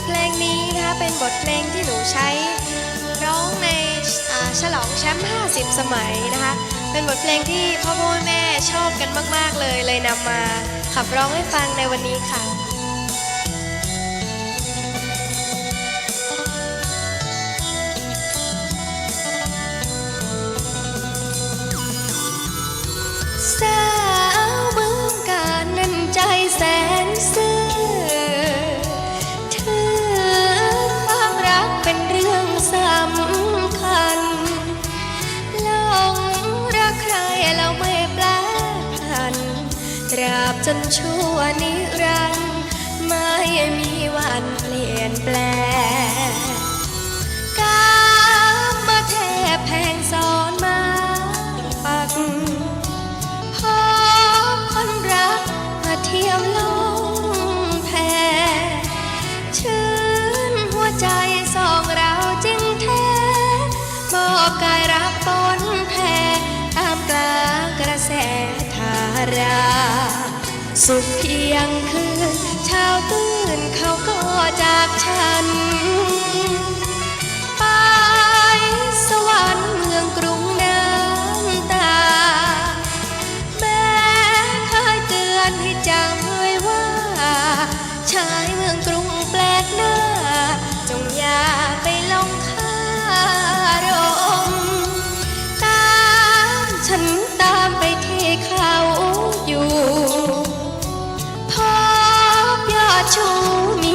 ทเพลงนี้นะคะเป็นบทเพลงที่หนูใช้ร้องในฉลองแชมป์ 50 สมัยนะคะ เป็นบทเพลงที่พ่อพ่อแม่ชอบกันมาก ๆ เลยเลยนำมาขับร้องให้ฟังในวันนี้ค่ะ ราบจนชั่วนิรันดร์ไม่มีวันเปลี่ยน สุขเพียงคืนเช้าตื่นเขาก็จากฉัน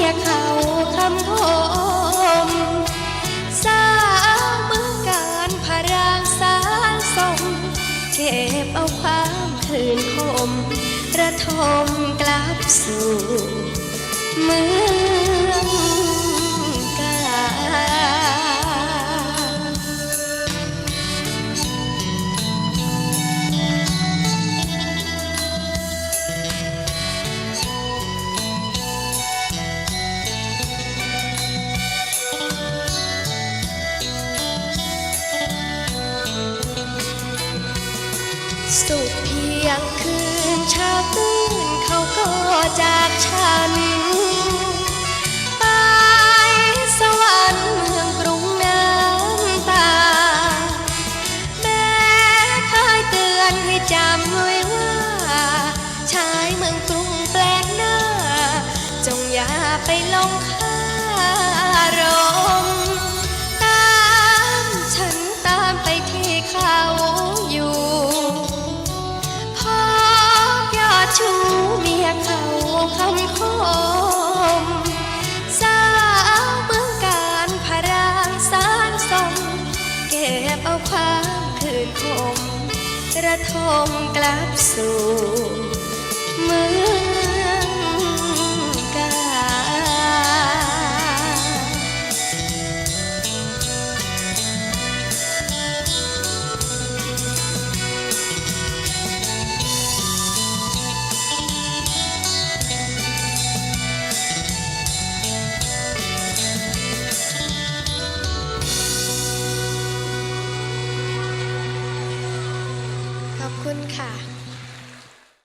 เมียเขาคำคมสาวเมืองการพารางสารสมเก็บเอาความคืนคม ระทมกลับสู่เมือง สุขเพียงคืนเช้าตื่นเขาก็จากฉัน ไปสวรรค์เมืองกรุงน้ำตา แม้เคยเตือนให้จำไว้ว่า ชายเมืองกรุงแปลกหน้า จงอย่าไปหลงค เอาความคืนคมระทมกลับสู่มือ คุณค่ะ